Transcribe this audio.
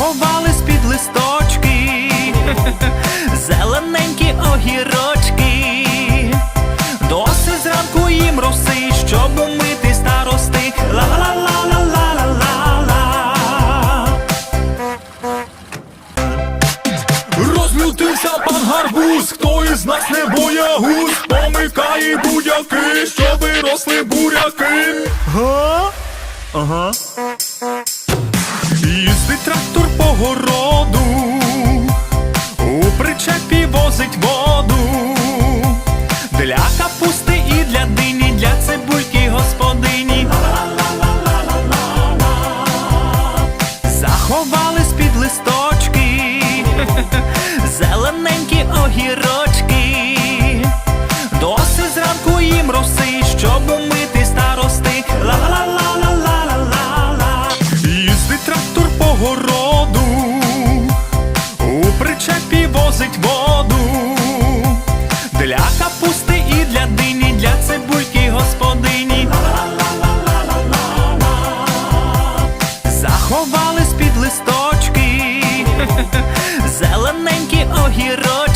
Заховались під листочки, зелененькі огірочки. Досить зранку їм роси, щоб умити старости. Ла-ла-ла-ла-ла-ла-ла. Розлютився пан гарбуз, хто із нас не боягуз, помикає будь-яки, щоби росли буряки. Га? Ага. Їздить трактор городу, у причепі возить воду. Для капусти і для дині, для цибульки господині. Заховались під листочки, зелененькі огірочки. Досить зранку їм роси, щоб умити старости. Ла-ла-ла-ла-ла-ла-ла. Їздить трактор по городу, воду. Для капусти і для дині, для цибульки господині. Заховались під листочки, зелененькі огірочки.